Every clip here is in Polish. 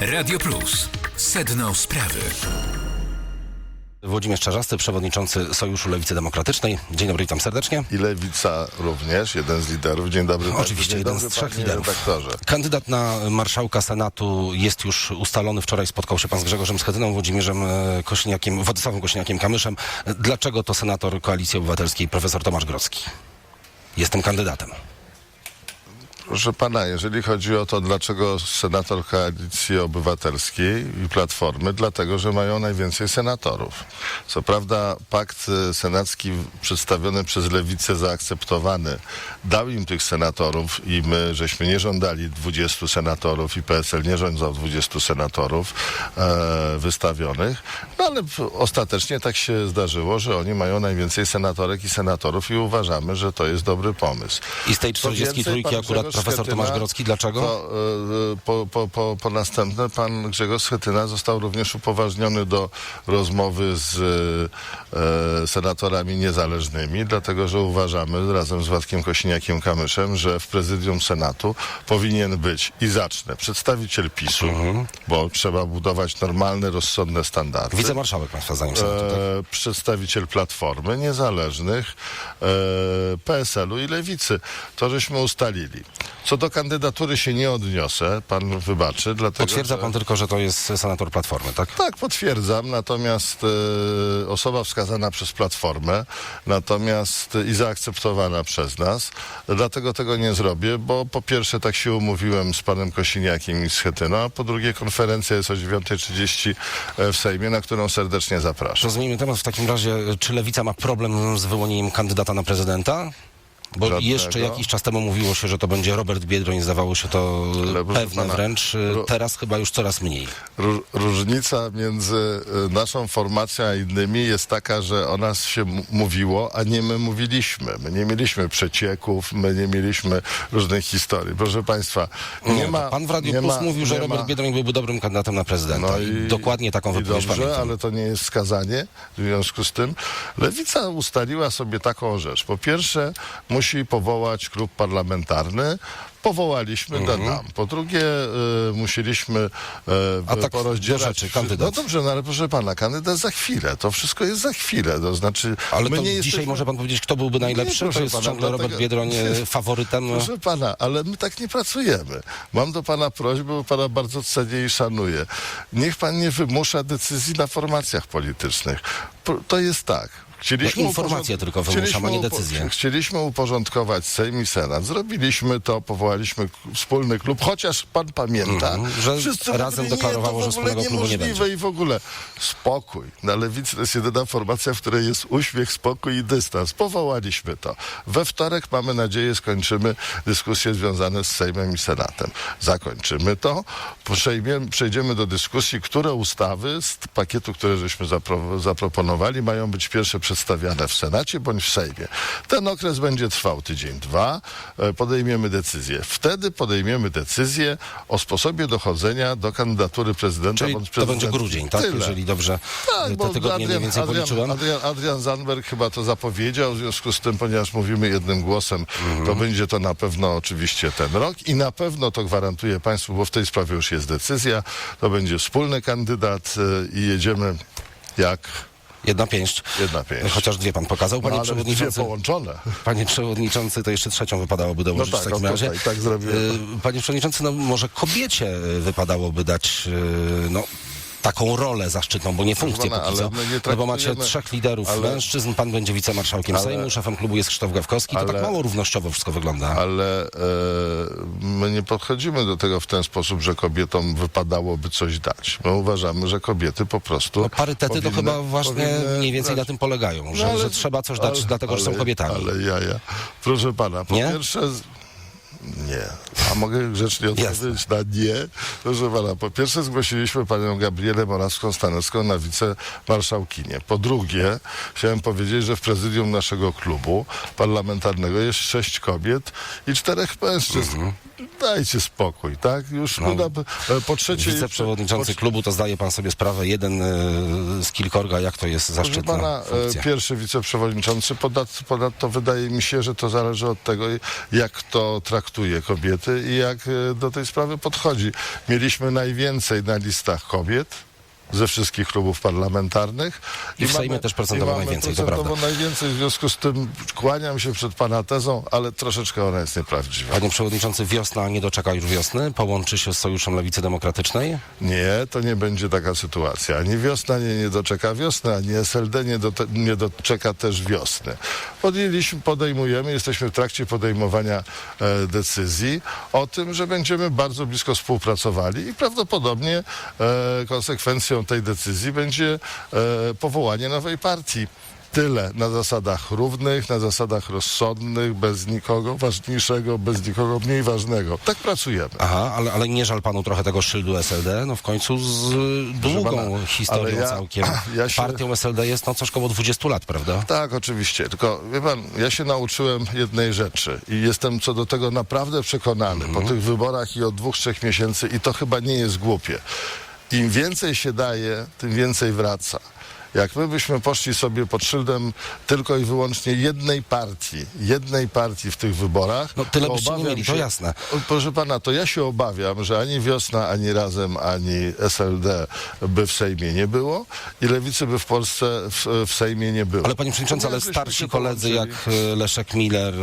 Radio Plus. Sedno sprawy. Włodzimierz Czarzasty, przewodniczący Sojuszu Lewicy Demokratycznej. Dzień dobry, witam serdecznie. I Lewica również, jeden z liderów. Dzień dobry. państwu. Oczywiście, Dzień jeden dobry, z trzech liderów. redaktorze. Kandydat na marszałka Senatu jest już ustalony. Wczoraj spotkał się pan z Grzegorzem Schetyną, Włodzimierzem e, Kośniakiem, Władysławem Kośniakiem Kamyszem. Dlaczego to senator Koalicji Obywatelskiej, profesor Tomasz Grodzki? Jestem kandydatem. Proszę pana, jeżeli chodzi o to, dlaczego senator Koalicji Obywatelskiej i Platformy, dlatego, że mają najwięcej senatorów. Co prawda pakt senacki przedstawiony przez Lewicę, zaakceptowany, dał im tych senatorów i my żeśmy nie żądali 20 senatorów i PSL nie żądał 20 senatorów e, wystawionych, no ale ostatecznie tak się zdarzyło, że oni mają najwięcej senatorek i senatorów i uważamy, że to jest dobry pomysł. I z tej Co 43 więcej, pan akurat profesor Tomasz Grodzki. Dlaczego? To, e, po, po, po, po następne pan Grzegorz Schetyna został również upoważniony do rozmowy z e, senatorami niezależnymi, dlatego że uważamy razem z Władkiem Kosiniakiem Kamyszem, że w prezydium Senatu powinien być i zacznę przedstawiciel PiSu, Mhm. bo trzeba budować normalne, rozsądne standardy. Wicemarszałek państwa zdaniem Senatu. tak? E, przedstawiciel Platformy, niezależnych, e, PSL-u i Lewicy. To żeśmy ustalili. Co do kandydatury się nie odniosę, pan wybaczy, dlatego Potwierdza że... pan tylko, że to jest senator Platformy, tak? Tak, potwierdzam, natomiast e, osoba wskazana przez Platformę, natomiast i zaakceptowana przez nas, dlatego tego nie zrobię, bo po pierwsze tak się umówiłem z panem Kosiniakiem i z Schetyną, a po drugie konferencja jest o 9.30 w Sejmie, na którą serdecznie zapraszam. To zmienimy temat w takim razie. Czy Lewica ma problem z wyłonieniem kandydata na prezydenta? Bo Żadnego. jeszcze jakiś czas temu mówiło się, że to będzie Robert Biedroń, zdawało się to Ale pewne pana, wręcz. Teraz chyba już coraz mniej. Ró- Różnica między y, naszą formacją a innymi jest taka, że o nas się mówiło, a nie my mówiliśmy. My nie mieliśmy przecieków, my nie mieliśmy różnych historii. Proszę Państwa, nie, Nie, ma... pan w Radiu Plus ma- mówił, że Robert ma- Biedroń byłby dobrym kandydatem na prezydenta. No I, dokładnie taką wypowiedź dobrze, pamiętam. ale to nie jest wskazanie. W związku z tym Lewica ustaliła sobie taką rzecz. Po pierwsze, musi powołać klub parlamentarny. Powołaliśmy, Mhm. dodam. Po drugie, y, musieliśmy y, A tak porozdzielać... do rzeczy, kandydat. No dobrze, no ale proszę pana, kandydat za chwilę. To wszystko jest za chwilę. To znaczy, Ale my to nie dzisiaj jesteśmy... może pan powiedzieć, kto byłby najlepszy? proszę to jest pana, ciągle Robert Biedroń e, faworytem. Proszę pana, ale my tak nie pracujemy. Mam do pana prośbę, bo pana bardzo cenię i szanuję. Niech pan nie wymusza decyzji na formacjach politycznych. To jest tak. Chcieliśmy No, informacje uporząd- tylko wymuszamy, a nie decyzje. Chcieliśmy uporządkować Sejm i Senat. Zrobiliśmy to, powołaliśmy wspólny klub, chociaż pan pamięta, Mhm, że wszyscy razem mówili, deklarowało, nie, że to w ogóle wspólnego klubu nie niemożliwe i w ogóle spokój. Na lewicy to jest jedyna formacja, w której jest uśmiech, spokój i dystans. Powołaliśmy to. We wtorek, mamy nadzieję, skończymy dyskusje związane z Sejmem i Senatem. Zakończymy to. Przejmiemy, przejdziemy do dyskusji, które ustawy z pakietu, które żeśmy zapro, zaproponowali, mają być pierwsze przedstawiane w Senacie bądź w Sejmie. Ten okres będzie trwał tydzień, dwa. E, Podejmiemy decyzję. Wtedy podejmiemy decyzję o sposobie dochodzenia do kandydatury prezydenta Czyli bądź to będzie grudzień, tak? Tyle. Jeżeli dobrze Tak, te bo tygodnie mniej więcej Adrian, policzyłem. Adrian, Adrian Zandberg chyba to zapowiedział, w związku z tym, ponieważ mówimy jednym głosem, to będzie to na pewno oczywiście ten rok i na pewno to gwarantuję Państwu, bo w tej sprawie już jest decyzja, to będzie wspólny kandydat y, i jedziemy jak Jedna pięść. jedna pięść. Chociaż dwie pan pokazał. Panie no, ale dwie przewodniczący. połączone. Panie przewodniczący, to jeszcze trzecią wypadałoby dołożyć No tak, w takim no razie. tutaj tak zrobiłem. Y, Panie przewodniczący, no może kobiecie y, wypadałoby dać y, no, taką rolę zaszczytną, bo nie funkcję pana, póki co. nie No bo macie trzech liderów ale- mężczyzn, pan będzie wicemarszałkiem Ale- Sejmu, szefem klubu jest Krzysztof Gawkowski. To ale- tak mało równościowo wszystko wygląda. Ale e, my nie podchodzimy do tego w ten sposób, że kobietom wypadałoby coś dać. My uważamy, że kobiety po prostu. No, parytety to powinny- chyba właśnie mniej więcej brać. na tym polegają, że, No, że trzeba coś dać dlatego, że są kobietami. Ale ja, ja. Proszę pana, po Nie? pierwsze. Nie. A mogę grzecznie odpowiedzieć na nie? Proszę pana, po pierwsze zgłosiliśmy panią Gabrielę Morawską-Stanecką na wicemarszałkinię. Po drugie, chciałem powiedzieć, że w prezydium naszego klubu parlamentarnego jest sześć kobiet i czterech mężczyzn. Dajcie spokój, tak? Już Mhm. No, no, po trzecie... Wiceprzewodniczący po, klubu, to zdaje pan sobie sprawę, jeden y, z kilkorga, jak to jest Proszę zaszczytna pana, funkcja. e, pierwszy wiceprzewodniczący, ponad- ponadto wydaje mi się, że to zależy od tego, jak to traktuje traktuje kobiety i jak e, do tej sprawy podchodzi. Mieliśmy najwięcej na listach kobiet ze wszystkich klubów parlamentarnych. I w Sejmie też procentowo i mamy najwięcej, to prawda. najwięcej, w związku z tym kłaniam się przed pana tezą, ale troszeczkę ona jest nieprawdziwa. Panie Przewodniczący, wiosna nie doczeka już wiosny, połączy się z Sojuszem Lewicy Demokratycznej. Nie, to nie będzie taka sytuacja. Ani wiosna nie, nie doczeka wiosny, ani SLD nie, do, nie doczeka też wiosny. Podjęliśmy, podejmujemy, jesteśmy w trakcie podejmowania e, decyzji o tym, że będziemy bardzo blisko współpracowali i prawdopodobnie e, konsekwencją tej decyzji będzie e, powołanie nowej partii. Tyle na zasadach równych, na zasadach rozsądnych, bez nikogo ważniejszego, bez nikogo mniej ważnego. Tak pracujemy. Aha, ale, ale nie żal panu trochę tego szyldu SLD? No w końcu z długą pana, historią ja- całkiem. ja się- Partią SLD jest no coś koło 20 lat, prawda? Tak, oczywiście. Tylko wie pan, ja się nauczyłem jednej rzeczy i jestem co do tego naprawdę przekonany po tych wyborach i od dwóch, trzech miesięcy i to chyba nie jest głupie. Im więcej się daje, tym więcej wraca. Jak my byśmy poszli sobie pod szyldem tylko i wyłącznie jednej partii, jednej partii w tych wyborach, No, tyle to byście nie mieli, to jasne. Proszę pana, to ja się obawiam, że ani Wiosna, ani Razem, ani SLD by w Sejmie nie było i Lewicy by w Polsce w, w Sejmie nie było. Ale panie przewodniczący, ale starsi się koledzy jak Leszek Miller,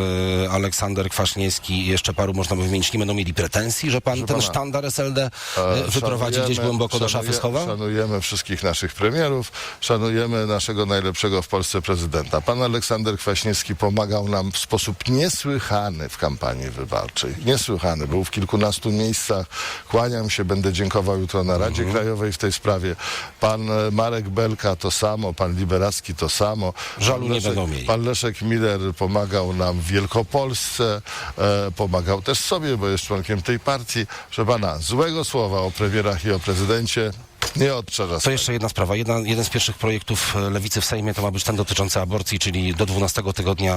e, Aleksander Kwaśniewski i jeszcze paru można by wymienić, nie będą mieli pretensji, że pan ten pana, sztandar SLD E, e, wyprowadzi gdzieś głęboko do szafy szanuje- schowa? Szanujemy wszystkich naszych premierów, szanujemy naszego najlepszego w Polsce prezydenta. Pan Aleksander Kwaśniewski pomagał nam w sposób niesłychany w kampanii wyborczej. Niesłychany. Był w kilkunastu miejscach. Kłaniam się, będę dziękował jutro na Radzie Mhm. Krajowej w tej sprawie. Pan Marek Belka to samo, pan Liberacki to samo. Żalu Pan nie Leszek- będą mieli. Pan Leszek Miller pomagał nam w Wielkopolsce, e, pomagał też sobie, bo jest członkiem tej partii. Proszę pana, złego słowa o premierach i o prezydencie nie odczarza To jeszcze jedna sprawa. Jedna, jeden z pierwszych projektów e, Lewicy w Sejmie to ma być ten dotyczący aborcji, czyli do 12 tygodnia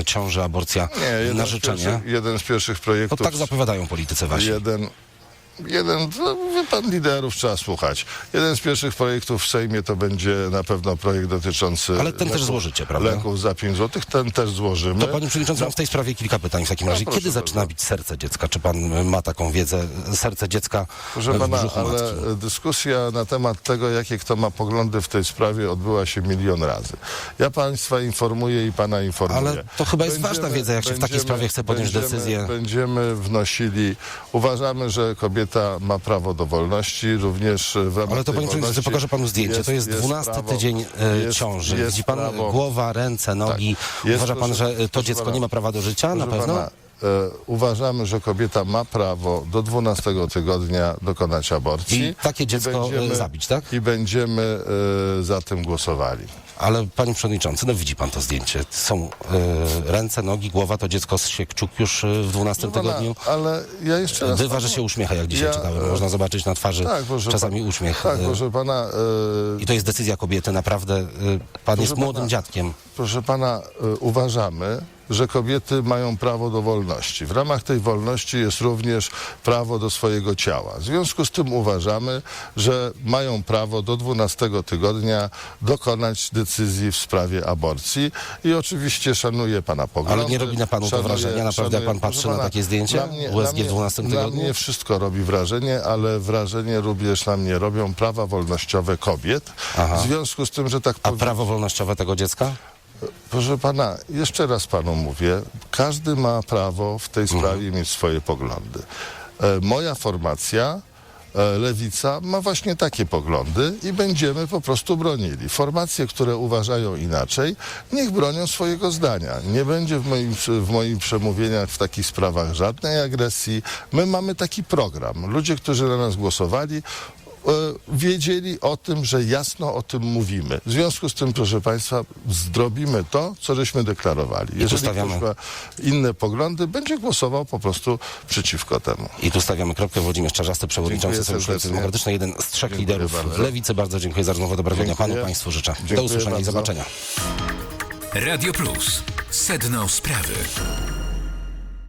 e, ciąży aborcja Nie, na z życzenie. jeden z pierwszych To projektów. tak zapowiadają politycy wasi. jeden, jeden, no, wie pan, liderów trzeba słuchać. Jeden z pierwszych projektów w Sejmie to będzie na pewno projekt dotyczący. Ale ten też złożycie, prawda? Leków za 5 zł. Ten też złożymy. To panie przewodniczący, mam w tej sprawie kilka pytań w takim razie. proszę Kiedy zaczyna bić serce dziecka? Czy pan e, ma taką wiedzę? Serce dziecka Proszę w pana, ale matki. dyskusja na temat tego, jakie kto ma poglądy w tej sprawie, odbyła się milion razy. Ja państwa informuję i pana informuję. Ale to chyba jest ważna wiedza, jak się w takiej sprawie chce podjąć będziemy- decyzję. Będziemy wnosili. Uważamy, że kobieta ma prawo do wolności, również w ramach Ale to panie przewodniczący, pokażę panu zdjęcie. to jest 12 prawo- tydzień e, jest- ciąży. jest Widzi pan prawo- głowa, ręce, nogi. Jest, Uważa pan, że to dziecko pana, nie ma prawa do życia? Na pewno? Pana, uważamy, że kobieta ma prawo do 12 tygodnia dokonać aborcji. I takie dziecko, e, zabić, tak? I będziemy e, za tym głosowali. Ale panie przewodniczący, no widzi pan to zdjęcie. Są e, ręce, nogi, głowa, to dziecko z kciuk już e, w 12 Proszę pana, tygodniu. ale ja jeszcze raz... Bywa, że się uśmiecha, jak dzisiaj Ja, czytałem. e, Można zobaczyć na twarzy Tak, czasami pan- uśmiech. Tak, E, proszę pana... e, I to jest decyzja kobiety, naprawdę. e, Pan jest pana- młodym dziadkiem. Proszę pana, y, uważamy, że kobiety mają prawo do wolności. W ramach tej wolności jest również prawo do swojego ciała. W związku z tym uważamy, że mają prawo do 12 tygodnia dokonać decyzji w sprawie aborcji i oczywiście szanuję pana poglądy. Ale nie robi na panu to wrażenia? Naprawdę, jak pan patrzy proszę na takie zdjęcie? USG w 12 Na tygodniu? mnie wszystko robi wrażenie, ale wrażenie również na mnie robią prawa wolnościowe kobiet. Aha. W związku z tym, że tak A powiem... prawo wolnościowe tego dziecka? Proszę pana, jeszcze raz panu mówię, każdy ma prawo w tej sprawie mieć swoje poglądy. E, moja formacja, e, Lewica, ma właśnie takie poglądy i będziemy po prostu bronili. Formacje, które uważają inaczej, niech bronią swojego zdania. Nie będzie w moim, w moich przemówieniach w takich sprawach żadnej agresji. My mamy taki program. Ludzie, którzy na nas głosowali, wiedzieli o tym, że jasno o tym mówimy. W związku z tym, proszę Państwa, zrobimy to, co żeśmy deklarowali. Jeżeli stawiamy- ktoś ma inne poglądy, będzie głosował po prostu przeciwko temu. I tu stawiamy kropkę. Włodzimierz Czarzasty, przewodniczący Sojuszu Lewicy. Demokratycznej, jeden z trzech Dziękuję liderów bardzo. Lewicy. Bardzo dziękuję za rozmowę. Dobrego dnia panu, państwu życzę. Do Dziękuję usłyszenia i bardzo. zobaczenia. Radio Plus. Sedno sprawy.